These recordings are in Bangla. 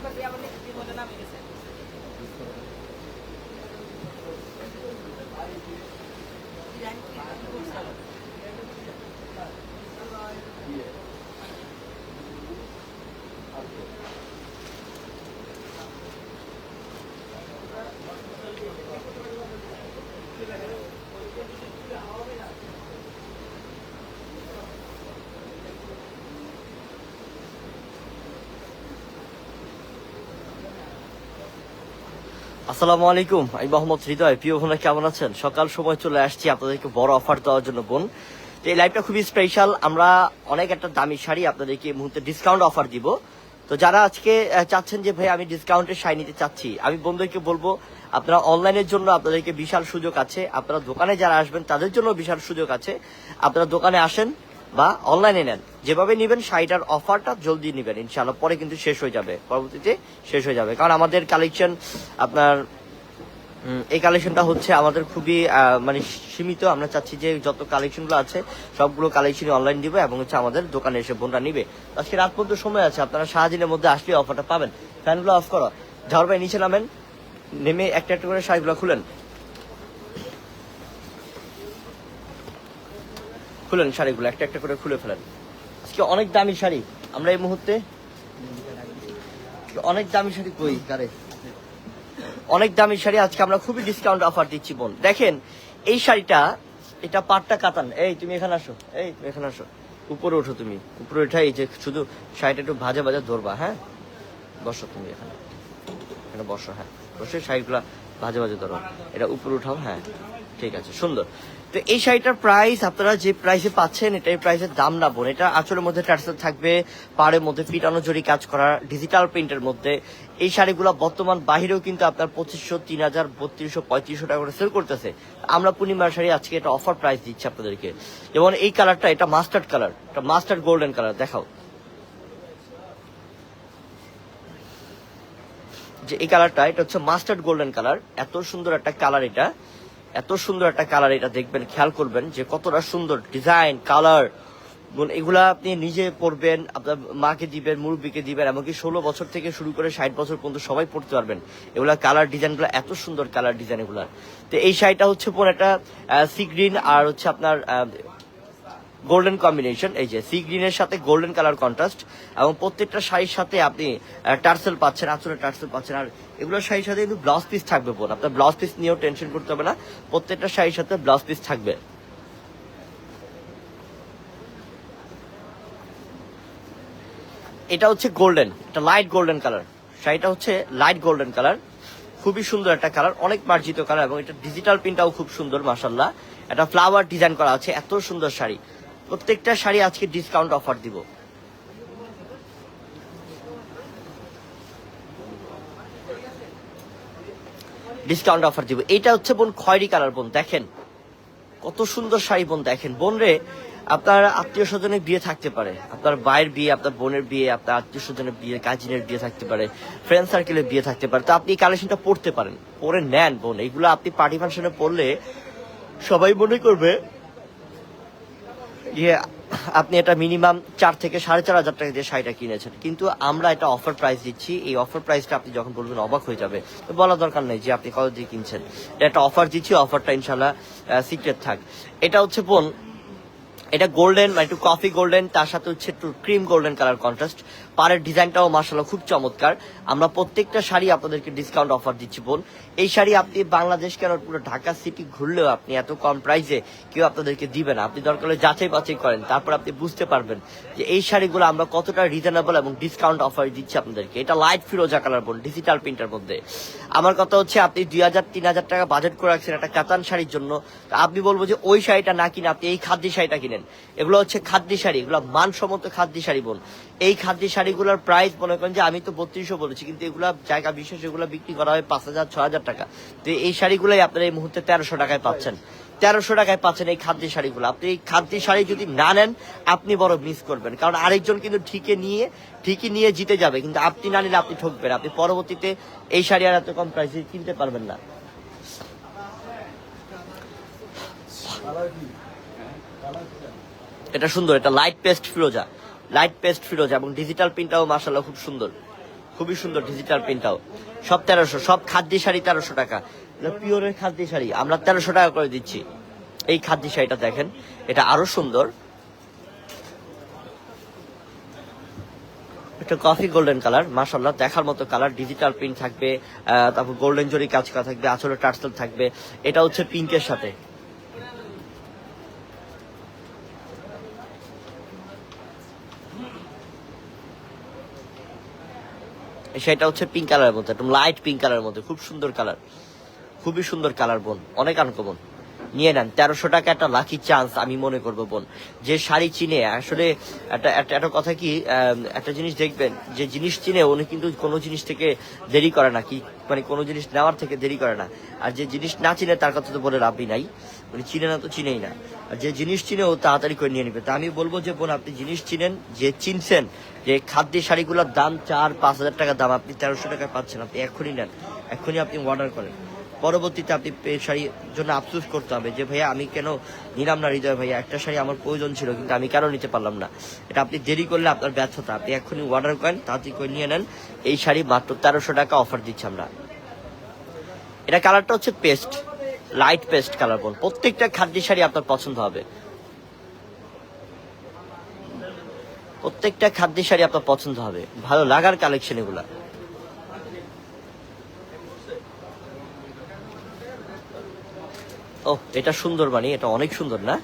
একবার বিয়ে আমার নিজের জীবনে নামে গেছে। আসসালামু আলাইকুম, আমি মোহাম্মদ হৃদয়। প্রিয় বোনা কেমন আছেন? সকাল সময় চলে আসছি আপনাদেরকে বড় অফার দেওয়ার জন্য বোন। এই লাইভটা খুবই স্পেশাল আমরা অনেক একটা দামি শাড়ি আপনাদেরকে এই মুহূর্তে ডিসকাউন্ট অফার দিব। তো যারা আজকে চাচ্ছেন যে, ভাই, আমি ডিসকাউন্টের শাড়ি নিতে চাচ্ছি। আমি বন্ধুদেরকে বলব, আপনারা অনলাইনের জন্য আপনাদেরকে বিশাল সুযোগ আছে। আপনারা দোকানে যারা আসবেন, তাদের জন্য বিশাল সুযোগ আছে। আপনারা দোকানে আসেন বা অনলাইনে নেন। যেভাবে নেবেন শাড়িটার অফারটা জলদি নেবেন। ইনশাআল্লাহ পরে কিন্তু শেষ হয়ে যাবে। পরবর্তীতে শেষ হয়ে যাবে। কারণ আমাদের কালেকশন আপনার এই কালেকশনটা হচ্ছে আমাদের খুবই মানে সীমিত। আমরা চাচ্ছি যে যত কালেকশনগুলো আছে, সবগুলো কালেকশন অনলাইন দিব এবং হচ্ছে আমাদের দোকানে এসে বোনরা নিবে। আজকে রাত পর্যন্ত সময় আছে। আপনারা সারাদিনের মধ্যে আসলে অফারটা পাবেন। ফ্যানগুলো অফ করো। ঝড় ভাই নিচে নামেন। নেমে একটা একটা করে শাড়িগুলো খুলেন। খুলেন শাড়িগুলো, একটা একটা করে খুলে ফেলেন। আজকে অনেক দামি শাড়ি, আমরা এই মুহূর্তে অনেক দামি শাড়ি কই, কারে? অনেক দামি শাড়ি আজকে আমরা খুবই ডিসকাউন্ট অফার দিচ্ছি, বোন। দেখেন, এই শাড়িটা, এটা পাটটা কাতান। এই, তুমি এখানে আসো, এই, তুমি এখানে আসো। উপরে ওঠো তুমি, উপরে ওঠা, এই যে শুধু শাড়িটা একটু ভাজা ভাজা ধরবা হ্যাঁ? বসো তুমি এখানে এখানে বসো হ্যাঁ। বসে শাড়িগুলা ভাজা ভাজা ধরো। এটা উপরে উঠাও হ্যাঁ। ঠিক আছে, সুন্দর। তো এই শাড়িটার প্রাইস আপনারা যে প্রাইসে পাচ্ছেন এটা এই প্রাইসের দাম না বোন এটা আঁচলের মধ্যে টার্সেল থাকবে, পাড়ের মধ্যে, পিটানো জড়ি কাজ করা ডিজিটাল প্রিন্টের মধ্যে। এই শাড়িগুলো বর্তমান বাহিরেও কিন্তু আপনার পঁচিশশো, তিন হাজার, বত্রিশশো, পঁয়ত্রিশশো টাকা করে সেল করতেছে। আমরা পূর্ণিমার শাড়ি আজকে এটা অফার প্রাইস দিচ্ছি আপনাদেরকে। যেমন এই কালারটা এটা মাস্টার্ড কালার এটা মাস্টার্ড গোল্ডেন কালার দেখাও। যে এই কালারটা, এটা হচ্ছে মাস্টার্ড গোল্ডেন কালার। এত সুন্দর একটা কালার এটা। এত সুন্দর একটা কালার এটা দেখবেন, খেয়াল করবেন যে কতটা সুন্দর ডিজাইন, কালার। এগুলা আপনি নিজে পরবেন, আপনার মাকে দিবেন, মুরব্বীকে দিবেন, এমনকি ষোলো বছর থেকে শুরু করে ষাট বছর পর্যন্ত সবাই পড়তে পারবেন। এগুলা কালার ডিজাইনগুলো, এত সুন্দর কালার ডিজাইন এগুলা তো এই শাড়িটা হচ্ছে পুরো একটা সি গ্রিন আর হচ্ছে আপনার গোল্ডেন কম্বিনেশন, এই যে সি গ্রিনের সাথে গোল্ডেন কালার কন্ট্রাস্ট এবং প্রত্যেকটা শাড়ির সাথে আপনি টার্সেল পাচ্ছেন আঁচলে টার্সেল পাচ্ছেন। আর এগুলোর শাড়ির সাথে কিন্তু ব্লাউজ পিস থাকবে বোন, আপনার ব্লাউজ পিস নিয়েও টেনশন করতে হবে না, প্রত্যেকটা শাড়ির সাথে ব্লাউজ পিস থাকবে। এটা হচ্ছে গোল্ডেন, এটা লাইট গোল্ডেন কালার। শাড়িটা হচ্ছে লাইট গোল্ডেন কালার, খুবই সুন্দর একটা কালার, অনেক মার্জিত কালার এবং এটা ডিজিটাল প্রিন্টটাও খুব সুন্দর মাসাল্লাহ এটা ফ্লাওয়ার ডিজাইন করা আছে, এত সুন্দর শাড়ি। প্রত্যেকটা শাড়ি আজকে ডিসকাউন্ট অফার দিব। ডিসকাউন্ট অফার দিব। এটা হচ্ছে বোন খয়েরি কালার বোন, দেখেন। কত সুন্দর শাড়ি বোন, দেখেন। বোন রে, আপনার আত্মীয় স্বজনের বিয়ে থাকতে পারে। আপনার ভাইয়ের বিয়ে, আপনার বোনের বিয়ে, আপনার আত্মীয় স্বজনের বিয়ে কাজিনের বিয়ে থাকতে পারে ফ্রেন্ড সার্কেলের বিয়ে থাকতে পারে। তো আপনি এই কালেকশনটা পড়তে পারেন। পরে নেন বোন। এগুলো আপনি পার্টি ফাংশনে পড়লে সবাই মনে করবে ইয়ে আপনি এটা মিনিমাম চার থেকে সাড়ে চার হাজার টাকা দিয়ে শাড়িটা কিনেছেন। কিন্তু আমরা এটা অফার প্রাইস দিচ্ছি। এই অফার প্রাইসটা আপনি যখন বলবেন অবাক হয়ে যাবে। বলা দরকার নেই যে আপনি কত দিয়ে কিনছেন। এটা একটা অফার দিচ্ছি অফারটা ইনশাল্লাহ সিক্রেট থাক। এটা হচ্ছে বোন, এটা গোল্ডেন মানে একটু কফি গোল্ডেন তার সাথে হচ্ছে একটু ক্রিম গোল্ডেন কালার কন্ট্রাস্ট পাড়ের ডিজাইনটাও মার্শাল্লাহ খুব চমৎকার। আমরা প্রত্যেকটা শাড়ি আপনাদেরকে ডিসকাউন্ট অফার দিচ্ছি, বোন। এই শাড়ি আপনি বাংলাদেশ কেন পুরো ঢাকা সিটি ঘুরলেও আপনি এত কম প্রাইসে কেউ আপনাদেরকে দিবে না। আপনি দরকার হলে যাচাই বাছাই করেন, তারপর আপনি বুঝতে পারবেন যে এই শাড়িগুলো আমরা কতটা রিজনেবল এবং ডিসকাউন্ট অফার দিচ্ছি আপনাদেরকে। এটা লাইট ফিরোজা কালার বোন ডিজিটাল প্রিন্টার মধ্যে। আমার কথা হচ্ছে, আপনি দুই হাজার, তিন হাজার টাকা বাজেট করে রাখছেন একটা কাতান শাড়ির জন্য। আপনি বলব যে ওই শাড়িটা না কিনে আপনি এই খাদ্যি শাড়িটা কিনেন। এগুলো হচ্ছে খাদ্যি শাড়ি, এগুলো মানসম্মত খাদ্যি শাড়ি, বোন। এই খাদ্যি শাড়িগুলোর প্রাইস মনে করেন যে আমি তো বত্রিশশো বলেছি কিন্তু এগুলো জায়গা বিশেষ এগুলো বিক্রি করা হয় পাঁচ হাজার ছ হাজার টাকা। তো এই শাড়িগুলোই আপনারা এই মুহূর্তে তেরোশো টাকায় পাচ্ছেন। তেরোশো টাকায় পাচ্ছেন এই খাদ্য শাড়িগুলো। আপনি এই খাদ্য শাড়ি যদি না নেন আপনি বড় মিস করবেন। কারণ আরেকজন কিন্তু ঠিকই নিয়ে ঠিকই নিয়ে জিতে যাবে কিন্তু আপনি না নিলে আপনি ঠকবেন। আপনি পরবর্তীতে এই শাড়ি আর এত কম প্রাইসে কিনতে পারবেন না। এটা সুন্দর এটা লাইট পেস্ট ফিরোজা। লাইট পেস্ট ফিরোজ এবং ডিজিটাল প্রিন্টটাও মাসাল্লাহ খুব সুন্দর। খুবই সুন্দর ডিজিটাল প্রিন্টটাও। সব তেরোশো, সব খাদ্য শাড়ি তেরোশো টাকা। পিওরের খাদ্য শাড়ি। আমরা তেরোশো টাকা করে দিচ্ছি। এই খাদ্য শাড়িটা দেখেন, এটা আরও সুন্দর। একটা কফি গোল্ডেন কালার মাসাল্লাহ দেখার মতো কালার, ডিজিটাল প্রিন্ট থাকবে তারপর গোল্ডেন জরি কাজ করা থাকবে আসলে টার্সেল থাকবে। এটা হচ্ছে পিঙ্কের সাথে। সেটা হচ্ছে পিঙ্ক কালারের মধ্যে, একদম লাইট পিঙ্ক কালারের মধ্যে, খুব সুন্দর কালার খুবই সুন্দর কালার বোন, অনেক আনকমন। নিয়ে নেন, তেরোশো টাকা একটা লাকি চান্স আমি মনে করব বোন। যে শাড়ি চিনে, আসলে একটা একটা একটা কথা কি একটা জিনিস দেখবেন, যে জিনিস চিনে উনি কিন্তু কোনো জিনিস থেকে দেরি করে না, কি মানে কোনো জিনিস নেওয়ার থেকে দেরি করে না। আর যে জিনিস না চিনে, তার কথা তো বলে লাভই নাই। উনি চিনে না তো চিনেই না। আর যে জিনিস চিনে ও তাড়াতাড়ি করে নিয়ে নেবে। তা আমি বলব যে, বোন, আপনি জিনিস চিনেন, যে চিনছেন, যে খাদ্য শাড়িগুলোর দাম চার, পাঁচ হাজার টাকা দাম, আপনি তেরোশো টাকায় পাচ্ছেন, আপনি এক্ষুনি নেন। এক্ষুনি আপনি অর্ডার করেন। পরবর্তীতে আপনি শাড়ির জন্য আফসোস করতে হবে যে, ভাইয়া, আমি কেন নিলাম না হৃদয় ভাইয়া? একটা শাড়ি আমার প্রয়োজন ছিল, কিন্তু আমি কেন নিতে পারলাম না? এটা আপনি দেরি করলে আপনার ব্যর্থতা। আপনি এক্ষুনি অর্ডার করেন, তাড়াতাড়ি করে নিয়ে নেন। এই শাড়ি মাত্র তেরোশো টাকা অফার দিচ্ছি আমরা। এটা কালারটা হচ্ছে পেস্ট লাইট পেস্ট কালার বল। প্রত্যেকটা খাদ্য শাড়ি আপনার পছন্দ হবে। প্রত্যেকটা খাদ্য শাড়ি আপনার পছন্দ হবে। ভালো লাগার কালেকশন এগুলা। ও এটা সুন্দর বাণী এটা অনেক সুন্দর না?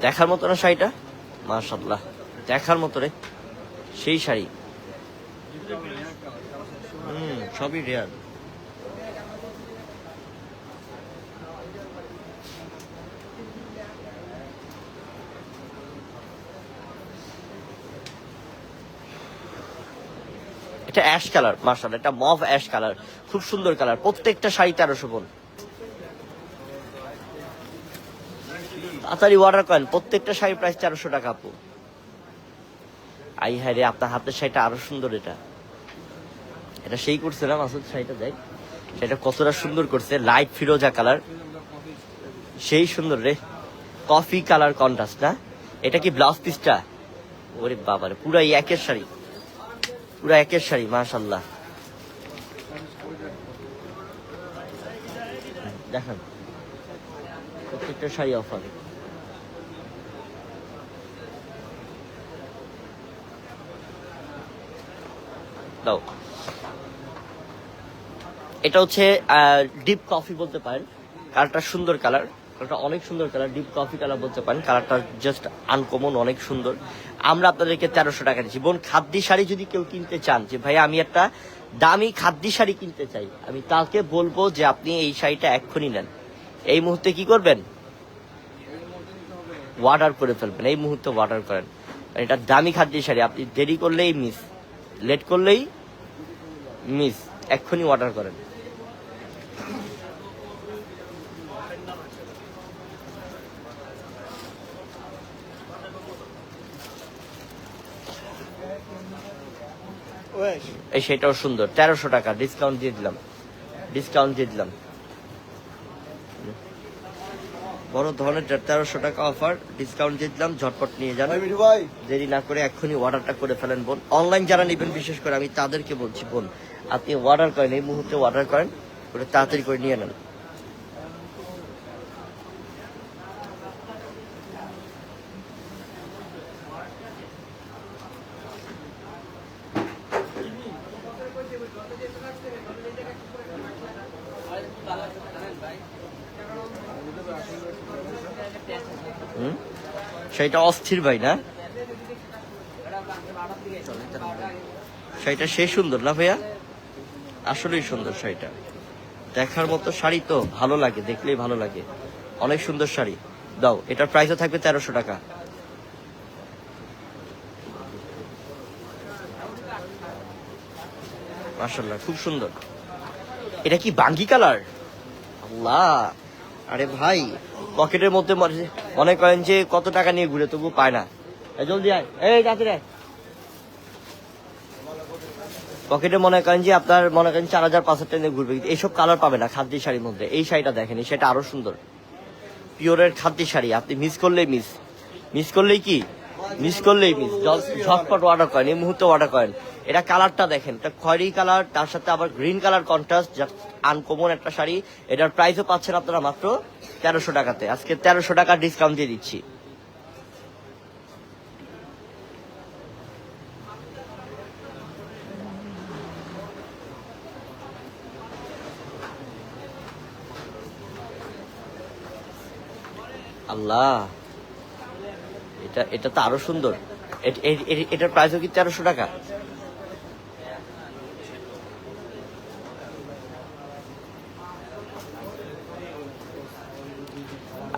দেখার মতো না শাড়িটা? মাশাল্লাহ দেখার মতো রে। সেই শাড়ি। হুম, সবই রেয়ার এটা অ্যাশ কালার মার্শাল এটা মভ অ্যাশ কালার খুব সুন্দর কালার প্রত্যেকটা শাড়ি তেরোশো বোন তাড়াতাড়ি অর্ডার করেন, প্রত্যেকটা শাড়ি প্রাইস তেরোশো টাকা, আপু। আই হ্যাঁ রে, আপনার হাতের শাড়িটা আরও সুন্দর এটা। এটা সেই করছে না, মাসুদ? শাড়িটা দেখ। সেটা কতটা সুন্দর করছে লাইট ফিরোজা কালার সেই সুন্দর রে। কফি কালার কন্ট্রাস্ট না? এটা কি ব্লাউজ পিসটা ওরে বাবারে পুরো এই একের শাড়ি। পুরো একের শাড়ি মাশাল্লাহ দেখেন, প্রত্যেকটা শাড়ি অফার দাও। এটা হচ্ছে ডিপ কফি বলতে পারেন। কালারটা সুন্দর কালার। কালারটা অনেক সুন্দর কালার ডিপ কফি কালার বলতে পারেন। কালারটা জাস্ট আনকমন অনেক সুন্দর। আমরা আপনাদেরকে তেরোশো টাকা দিচ্ছি। বোন, খাদ্যি শাড়ি যদি কেউ কিনতে চান, যে ভাই আমি একটা দামি খাদ্যি শাড়ি কিনতে চাই, আমি তাকে বলব যে আপনি এই শাড়িটা এক্ষুনি নেন। এই মুহূর্তে কি করবেন? অর্ডার করে ফেলবেন। এই মুহূর্তে অর্ডার করেন। এটা দামি খাদ্য শাড়ি, আপনি দেরি করলেই মিস লেট করলেই মিস এক্ষুনি অর্ডার করেন। এই সেটাও সুন্দর। তেরোশো টাকা ডিসকাউন্ট দিয়ে দিলাম। ডিসকাউন্ট দিয়ে দিলাম। বড় ধরনের তেরোশো টাকা অফার ডিসকাউন্ট দিয়ে দিলাম ঝটপট নিয়ে যান। ভাই দেরি না করে এক্ষুনি অর্ডারটা করে ফেলেন বোন। অনলাইন যারা নেবেন বিশেষ করে আমি তাদেরকে বলছি বোন আপনি অর্ডার করেন এই মুহূর্তে অর্ডার করেন করে তাড়াতাড়ি করে নিয়ে নেন। সেইটা অস্থির ভাই না? শাড়িটা সে সুন্দর না ভাইয়া? আসলেই সুন্দর শাড়িটা। দেখার মতো শাড়ি তো ভালো লাগে, দেখলেই ভালো লাগে। অনেক সুন্দর শাড়ি। দাও, এটার প্রাইসও থাকবে তেরোশো টাকা। মার্শাল্লাহ খুব সুন্দর। এটা কি বাঙ্গি কালার? আল্লাহ! আরে ভাই, পকেটের মধ্যে মনে করেন যে কত টাকা নিয়ে ঘুরে তবু পায় না। জলদি আয়। এই পকেটে মনে করেন যে আপনার, মনে করেন চার হাজার, পাঁচ হাজার ঘুরবে, কিন্তু এইসব কালার পাবে না খাদ্য শাড়ির মধ্যে। এই শাড়িটা দেখেন শাড়িটা আরও সুন্দর। পিওরের খাদ্য শাড়ি, আপনি মিস করলেই মিস মিস করলেই কি? মিস করলেই মিস ঝটপট অর্ডার করেন, এই মুহূর্তে অর্ডার করেন। এটা কালারটা দেখেন। এটা খয়েরি কালার, তার সাথে আবার গ্রিন কালার কন্ট্রাস্ট আনকমন একটা শাড়ি। এটার প্রাইসও পাচ্ছেন আপনারা মাত্র তেরোশো টাকাতে। আজকে তেরোশো টাকা ডিসকাউন্ট দিয়ে দিচ্ছি। আল্লাহ, এটা এটা তো আরও সুন্দর। এটার প্রাইসও কি তেরোশো টাকা?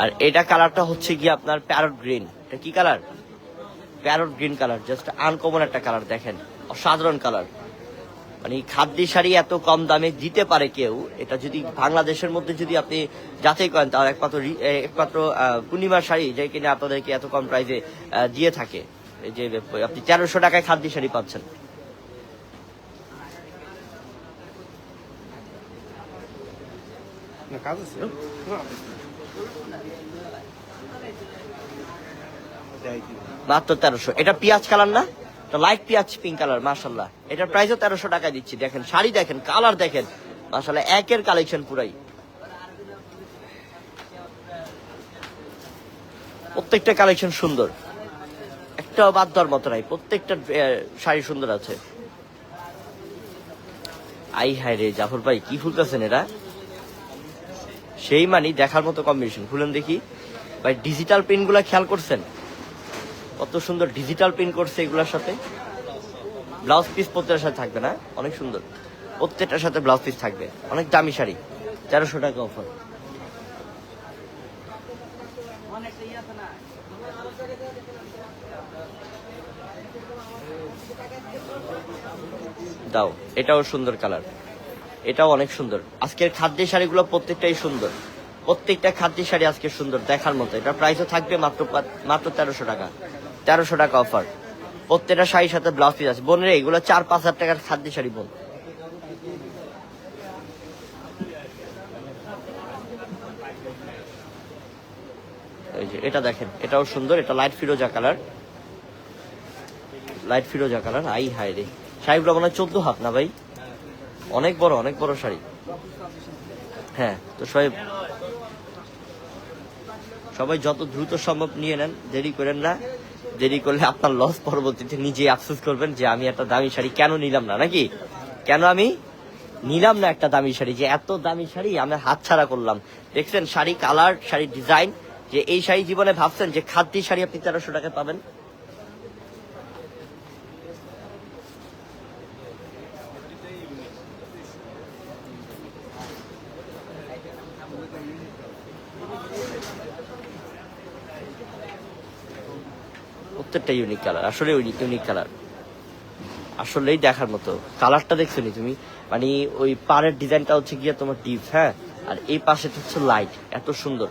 আর এটা কালারটা হচ্ছে কি আপনার প্যারট গ্রিন এটা কি colour? Parrot green colour just uncommon একটা কালার দেখেন। অসাধারণ কালার। মানে খাদ্য শাড়ি এত কম দামে দিতে পারে কেউ এটা যদি বাংলাদেশের মধ্যে যদি আপনি যাচাই করেন তাহলে একমাত্র একমাত্র পূর্ণিমার শাড়ি যে কিনা আপনাদেরকে এত কম প্রাইসে দিয়ে থাকে। এই যে আপনি তেরোশো টাকায় খাদ্য শাড়ি পাচ্ছেন। না কাজ আছে। মাত্র তেরোশো। এটা পেঁয়াজ কালার না? লাইট পেঁয়াজ পিঙ্ক কালার মাসাল্লাহ এটার প্রাইসও তেরোশো টাকা দিচ্ছি। দেখেন, শাড়ি দেখেন কালার দেখেন। মাসাল্লাহ একের কালেকশন পুরাই। প্রত্যেকটা কালেকশন সুন্দর। একটাও বাদ দেওয়ার মতো নাই। প্রত্যেকটা শাড়ি সুন্দর আছে। আই হায় রে, জাফর ভাই, কি ফুলতেছেন এরা? সেই মানি দেখার মতো কম্বিনেশন খুলেন দেখি। ভাই ডিজিটাল প্রিন্টগুলা খেয়াল করছেন? কত সুন্দর ডিজিটাল প্রিন্ট করছে এগুলোর সাথে। ব্লাউজ পিস প্রত্যেকটার সাথে থাকবে না? অনেক সুন্দর। প্রত্যেকটার সাথে ব্লাউজ পিস থাকবে। অনেক দামি শাড়ি। তেরোশো টাকা অফার দাও, এটাও সুন্দর কালার এটাও অনেক সুন্দর। আজকের খাদ্য শাড়িগুলো প্রত্যেকটাই সুন্দর। প্রত্যেকটা খাদ্য শাড়ি আজকে সুন্দর, দেখার মতো। এটা প্রাইসও থাকবে মাত্র মাত্র তেরোশো টাকা। তেরোশো টাকা অফার প্রত্যেকটা শাড়ির সাথে ব্লাউজ পিস আছে। বোনের এগুলো চার, পাঁচ হাজার টাকার খাদ্য শাড়ি বোন। এটা দেখেন, এটাও সুন্দর, এটা লাইট ফিরোজা কালার লাইট ফিরোজা কালার আই হাই রে। শাড়িগুলো মনে হয় চোদ্দ হাত না ভাই? অনেক বড় অনেক বড় শাড়ি। হ্যাঁ তো সবাই সবাই যত দ্রুত সম্ভব নিয়ে নেন, দেরি করেন না। দেরি করলে আপনার লস পরবর্তীতে নিজে আফসোস করবেন যে আমি একটা দামি শাড়ি কেন নিলাম না, নাকি? কেন আমি নিলাম না একটা দামি শাড়ি? যে এত দামি শাড়ি আমি হাত ছাড়া করলাম। দেখছেন, শাড়ি কালার শাড়ি ডিজাইন যে এই শাড়ি জীবনে ভাবছেন যে খাদ্যি শাড়ি আপনি তেরোশো টাকা পাবেন। প্রত্যেকটা ইউনিক কালার আসলে ইউনিক কালার আসলেই দেখার মতো। কালারটা দেখছ নি তুমি? মানে ওই পাড়ের ডিজাইনটা হচ্ছে গিয়ে তোমার ডিপ হ্যাঁ? আর এই পাশে হচ্ছে লাইট এত সুন্দর।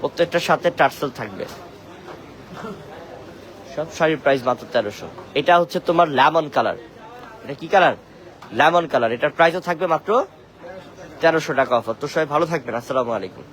প্রত্যেকটার সাথে টার্সেল থাকবে। সব শাড়ির প্রাইস মাত্র তেরোশো। এটা হচ্ছে তোমার লেমন কালার এটা কি কালার লেমন কালার এটার প্রাইসও থাকবে মাত্র তেরোশো টাকা অফার। তো সবাই ভালো থাকবেন। আসসালামু আলাইকুম।